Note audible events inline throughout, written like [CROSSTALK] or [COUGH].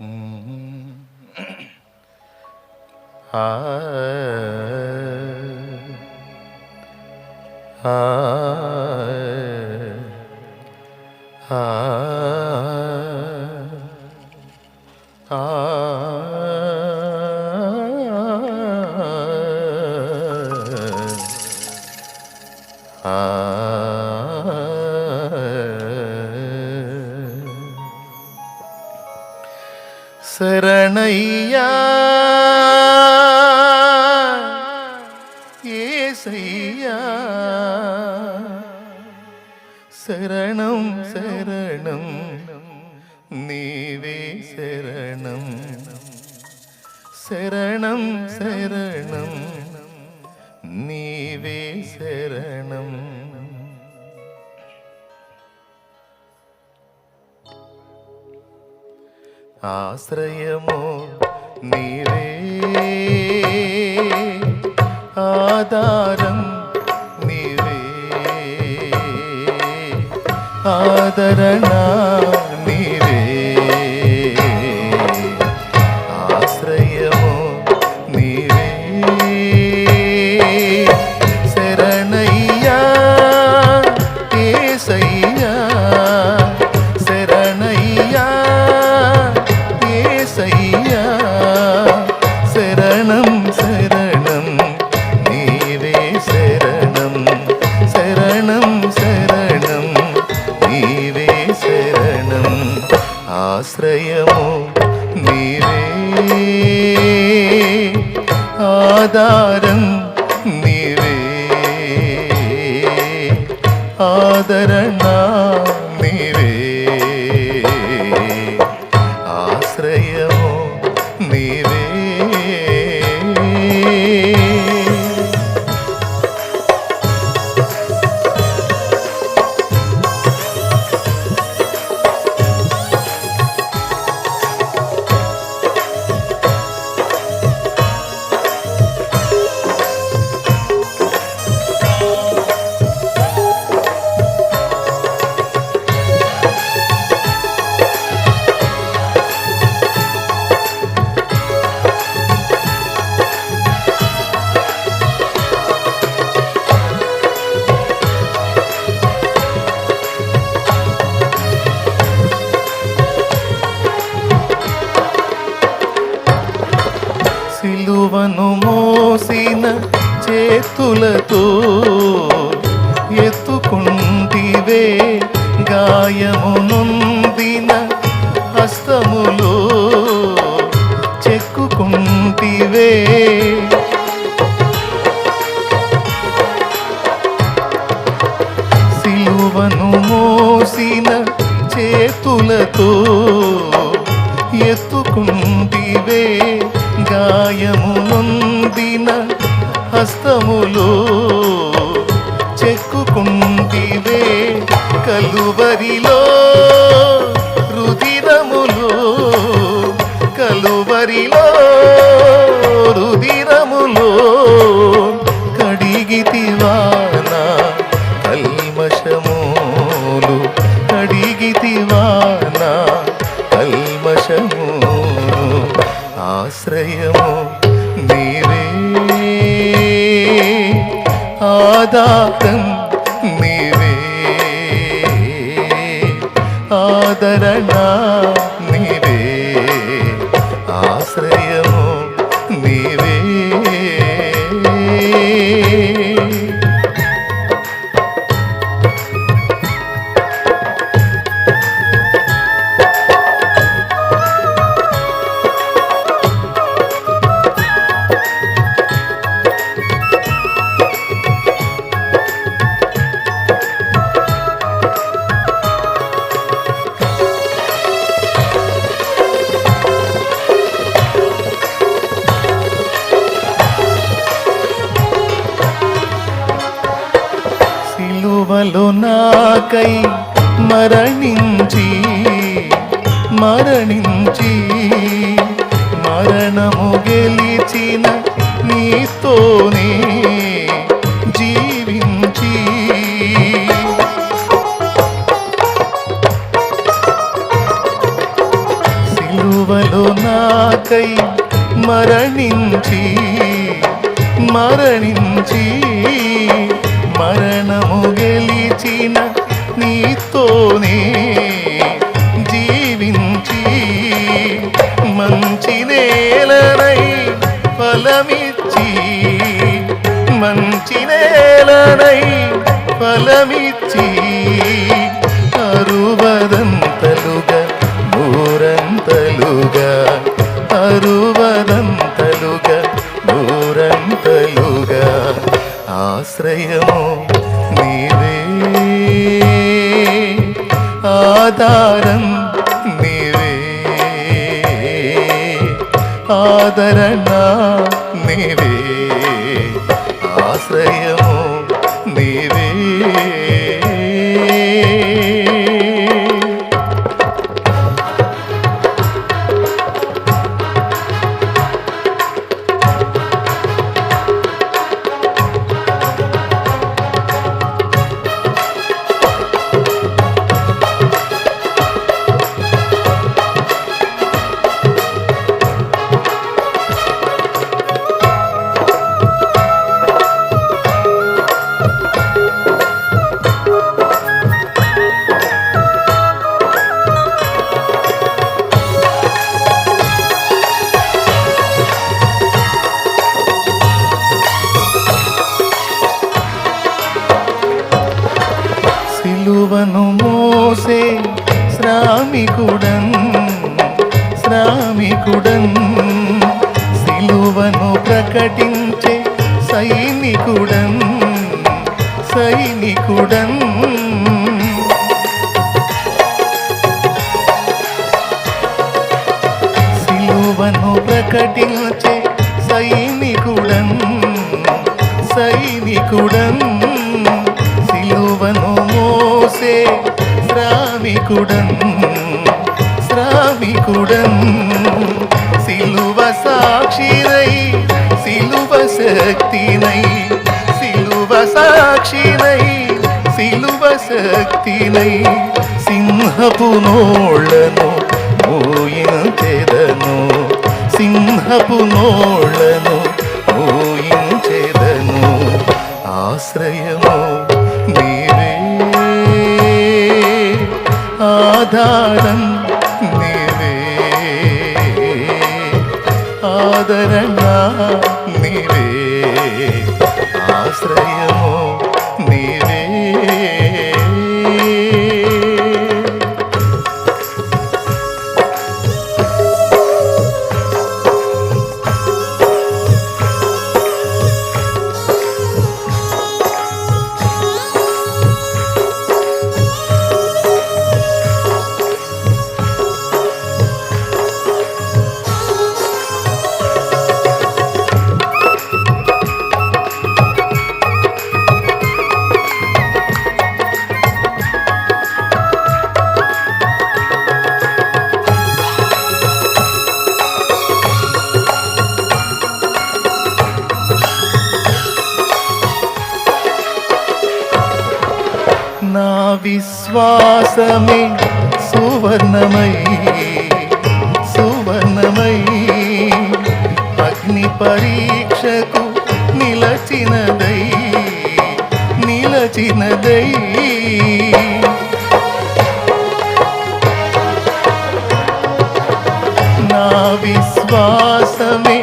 Mm-hmm. [CLEARS THROAT] Ah. Ah. శరణం శరణం నీవే శరణం శరణం శరణం నీవే శరణం ఆశ్రయము నీవే ఆధారం ఆదరణ నీవే. ఆశ్రయము నీవే. శరణయ్యా. ఆశ్రయము నీవే ఆధారం నీవే ఆదరణ చేతులతో ఎత్తుకుంటివే గాయమునొందిన హస్తములో చెక్కుకుంటివే. సిలువను మోసిన చేతులతో ఎత్తుకుంటివే గాయమునొందిన హస్తములో చెక్కుకుంటివే కలువరిలో రుధిరములో కలువరిలో రుధిరములో ఆదాతం నీవే ఆదరణ నాకై మరణించి మరణించి మరణము గెలిచిన నీతోనే జీవించి. సిలువలో నాకై మరణించి మరణించి మరణము గెలిచిన నీతోనే జీవించి మంచి నేలనై ఫలమిచ్చి మంచి నేలనై ఫలమిచ్చి ఆదరణ నీవే ఆశ్రయము సైనికుడం సైనికుడం. సిలువను ప్రకటించే సైనికుడం సైనికుడం. సిలువను మోసే శ్రామికుడం శ్రామికుడం. సిలువ సాక్షిరై సిలువ శక్తినై. సిలువ శక్తినై సింహపు నోళ్ళను ఊయించెదను సింహపు నోళ్ళను ఊయించెదను ఆశ్రయము నీవే ఆధారం నీవే విశ్వాసమే సువర్ణమై సువర్ణమై. అగ్ని పరీక్షకు నిలచినదై నిలచినదై. నా విశ్వాసమే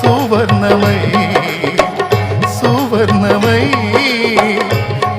సువర్ణమై సువర్ణమై.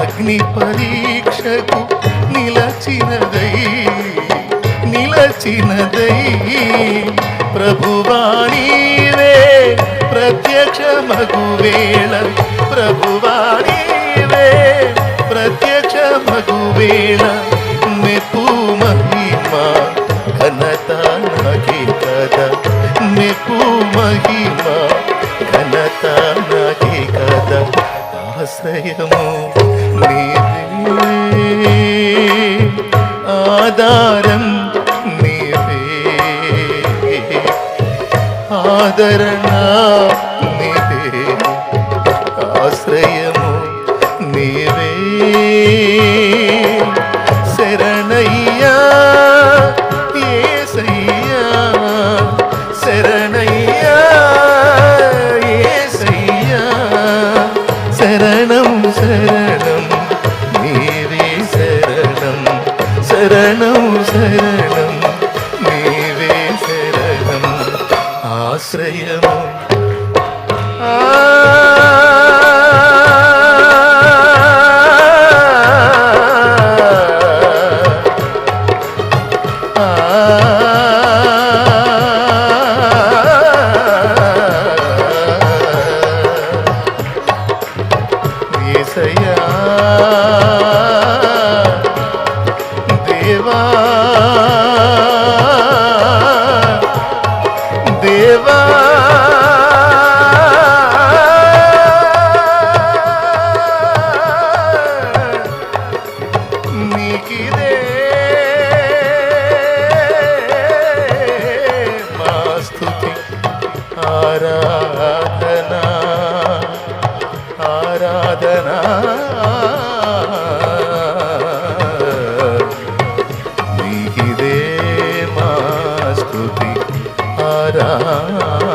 అగ్ని పరీక్షకు నిలచినదై నిలచినదై ప్రభువాణివే ప్రత్యక్ష మగువేళ ప్రభువాణివే ప్రత్యక్ష మగువేళ మెప్పు మహిమా ఘనత నగి కదా మెప్పు మహిమా ఘనత నగి కదా ఆశ్రయము ఆధారం నీవే ఆదరణ శరణం శరణం నీవే శరణం ఆశ్రయము स्तुति आरा